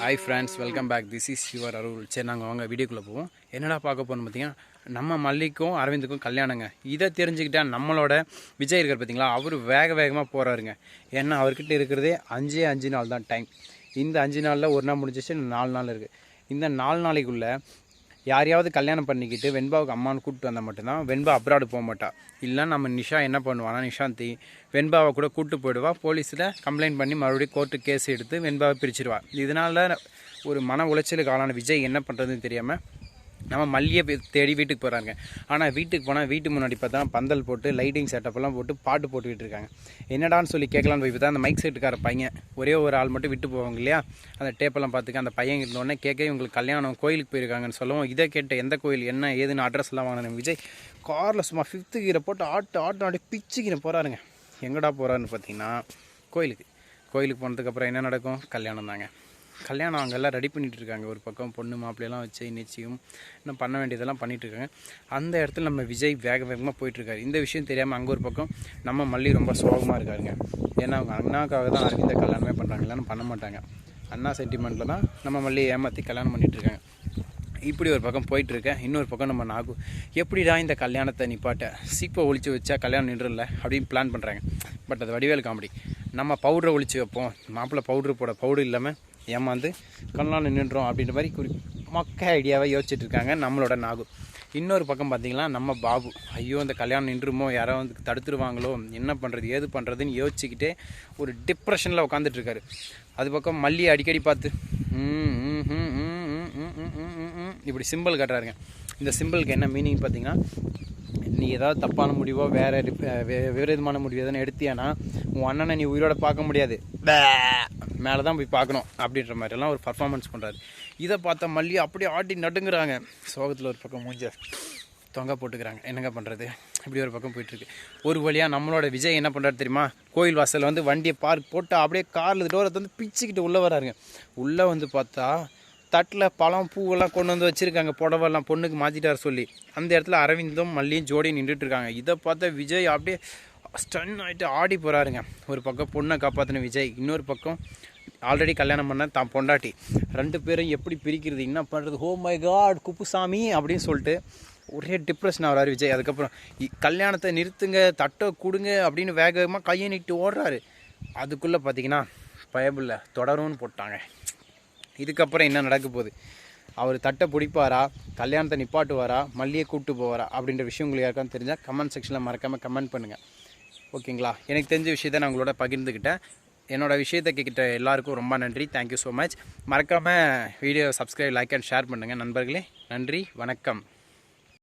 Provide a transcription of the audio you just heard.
Hi friends welcome back this is your Arul சரி நாங்கள் வாங்க வீடியோக்குள்ளே போவோம். என்னடா பார்க்க போகணும் பார்த்தீங்கன்னா நம்ம மல்லிக்கும் அரவிந்துக்கும் கல்யாணங்க. இதை தெரிஞ்சுக்கிட்டா நம்மளோட விஜய் இருக்கார் பார்த்தீங்களா அவர் வேக வேகமாக போகிறாருங்க ஏன்னா அவர்கிட்ட இருக்கிறதே அஞ்சே அஞ்சு நாள் தான் டைம் இந்த அஞ்சு நாளில் ஒரு நாள் முடிஞ்சிச்சு நாலு நாள் இருக்குது இந்த நாலு நாளைக்குள்ளே யாரையாவது கல்யாணம் பண்ணிக்கிட்டு வெண்பாவுக்கு அம்மான்னு கூப்பிட்டு வந்தால் மட்டும்தான் வெண்பா அப்ராடு போக மாட்டா. இல்லை நம்ம நிஷா என்ன பண்ணுவானா நிஷாந்தி வெண்பாவை கூட கூப்பிட்டு போயிடுவா. போலீஸில் கம்ப்ளைண்ட் பண்ணி மறுபடியும் கோர்ட்டு கேஸ் எடுத்து வெண்பாவை பிரிச்சிடுவா இதனால் ஒரு மன உளைச்சலுக்கு ஆளான விஜய் என்ன பண்ணுறதுன்னு தெரியாமல் நம்ம மல்லியை தேடி வீட்டுக்கு போகிறாங்க ஆனால் வீட்டுக்கு போனால் வீட்டு முன்னாடி பார்த்தா பந்தல் போட்டு லைட்டிங் செட்டப்லாம் போட்டு பாட்டு போட்டுக்கிட்டு இருக்காங்க. என்னடான்னு சொல்லி கேட்கலான்னு போய் பார்த்தா அந்த மைக் செட்டுக்கார பையன் ஒரே ஒரு ஆள் மட்டும் விட்டு போவாங்க இல்லையா? அந்த டேப்பெல்லாம் பார்த்துக்க அந்த பையன் இருந்தோடனே கேட்க இவங்களுக்கு கல்யாணம் கோயிலுக்கு போயிருக்காங்கன்னு சொல்லவும். இதை கேட்ட எந்த கோயில் என்ன ஏதுன்னு அட்ரஸ்லாம் வாங்கின விஜய் காரில் சும்மா ஃபிஃப்த்து கீரை போட்டு ஆட்டு ஆட்டு ஆடி பிச்சுக்கிற போகிறாருங்க எங்கடா போகிறாருன்னு பார்த்தீங்கன்னா கோயிலுக்கு. கோயிலுக்கு போனதுக்கப்புறம் என்ன நடக்கும்? கல்யாணம் தாங்க. கல்யாணம் அங்கெல்லாம் ரெடி பண்ணிட்டு இருக்காங்க ஒரு பக்கம் பொண்ணு மாப்பிள்ளையெல்லாம் வச்சு நிச்சயம் இன்னும் பண்ண வேண்டியதெல்லாம் பண்ணிட்டு இருக்காங்க அந்த இடத்துல நம்ம விஜய் வேக வேகமாக போயிட்டுருக்காரு. இந்த விஷயம் தெரியாமல் அங்கே ஒரு பக்கம் நம்ம மல்லி ரொம்ப சோகமாக இருக்காருங்க. ஏன்னா அவங்க அண்ணாக்காக தான் அரவிந்த கல்யாணமே பண்ணுறாங்க இல்லைன்னு பண்ண மாட்டாங்க. அண்ணா சென்டிமெண்ட்டில் தான் நம்ம மல்லி ஏமாற்றி கல்யாணம் பண்ணிகிட்டு இருக்காங்க இப்படி ஒரு பக்கம் போயிட்டுருக்கேன். இன்னொரு பக்கம் நம்ம நாகு எப்படிடா இந்த கல்யாணத்தை நிப்பாட்ட? சீப்பை ஒழிச்சு வச்சா கல்யாணம் நின்றுல அப்படின்னு பிளான் பண்ணுறாங்க பட் அது வடிவேல் காமெடி. நம்ம பவுடரை ஒழிச்சு வைப்போம். மாப்பிள்ளை பவுட்ரு போட பவுடர் இல்லாமல் ஏமாந்து கண்ணால் நின்றுடும் அப்படின்ற மாதிரி குறி மக்க ஐடியாவை யோசிச்சுட்டு இருக்காங்க நம்மளோட நாகு இன்னொரு பக்கம் பார்த்தீங்கன்னா நம்ம பாபு ஐயோ இந்த கல்யாணம் நின்றுமோ யாரோ வந்து தடுத்துருவாங்களோ என்ன பண்ணுறது ஏது பண்ணுறதுன்னு யோசிச்சுக்கிட்டே ஒரு டிப்ரெஷனில் உட்காந்துட்ருக்காரு அது பக்கம் மல்லி அடிக்கடி பார்த்து இப்படி சிம்பிள் கட்டுறாருங்க இந்த சிம்பிளுக்கு என்ன மீனிங் பார்த்தீங்கன்னா நீ ஏதாவது தப்பான முடிவோ வேறு விபரீதமான முடிவோ எதனா எடுத்தியானா உன் அண்ணனை நீ உயிரோட பார்க்க முடியாது மேலே தான் போய் பார்க்கணும் அப்படின்ற மாதிரிலாம் ஒரு பர்ஃபார்மன்ஸ் பண்ணுறாரு இதை பார்த்த மல்லி அப்படியே ஆட்டி நடுங்கிறாங்க. சோகத்தில் ஒரு பக்கம் மூஞ்ச தொங்க போட்டுக்கிறாங்க. என்னங்க பண்ணுறது இப்படி ஒரு பக்கம் போயிட்டுருக்கு ஒரு வழியாக நம்மளோட விஜய் என்ன பண்ணுறாரு தெரியுமா? கோயில் வாசலில் வந்து வண்டியை பார்க் போட்டு அப்படியே காரில் டோரை வந்து பிச்சுக்கிட்டு உள்ளே வராருங்க. உள்ளே வந்து பார்த்தா தட்டில் பழம் பூவெல்லாம் கொண்டு வந்து வச்சுருக்காங்க. புடவெல்லாம் பொண்ணுக்கு மாற்றிட்டார் சொல்லி. அந்த இடத்துல அரவிந்தும் மல்லியும் ஜோடியும் நின்றுட்டு இருக்காங்க. இதை பார்த்தா விஜய் அப்படியே ஸ்டன் ஆகிட்டு ஆடி போகிறாருங்க ஒரு பக்கம் பொண்ணை காப்பாற்றின விஜய் இன்னொரு பக்கம் ஆல்ரெடி கல்யாணம் பண்ண தான் பொண்டாட்டி. ரெண்டு பேரும் எப்படி பிரிக்கிறது என்ன பண்ணுறது ஹோ oh மை காட் குப்புசாமி அப்படின்னு சொல்லிட்டு ஒரே டிப்ரெஷன் ஆகிறாரு விஜய். அதுக்கப்புறம் கல்யாணத்தை நிறுத்துங்க தட்டை கொடுங்க அப்படின்னு வேக வேகமாக கையை நீட்டு ஓடுறாரு. அதுக்குள்ளே பார்த்தீங்கன்னா பயபில்ல தொடரும்னு போட்டாங்க. இதுக்கப்புறம் என்ன நடக்க போகுது? அவர் தட்டை பிடிப்பாரா? கல்யாணத்தை நிப்பாட்டுவாரா? மல்லியை கூப்பிட்டு போவாரா? அப்படின்ற விஷயம் உங்களுக்கு யாருக்கான்னு தெரிஞ்சால் கமெண்ட் செக்ஷனில் மறக்காமல் கமெண்ட் பண்ணுங்கள் ஓகேங்களா எனக்கு தெரிஞ்ச விஷயத்தை நான் உங்களோட பகிர்ந்துக்கிட்டேன் என்னோட விஷயத்தை கேட்கிட்ட எல்லாருக்கும் ரொம்ப நன்றி. தேங்க்யூ ஸோ மச் மறக்காமல் video subscribe like and share பண்ணுங்கள் நண்பர்களே. நன்றி வணக்கம்.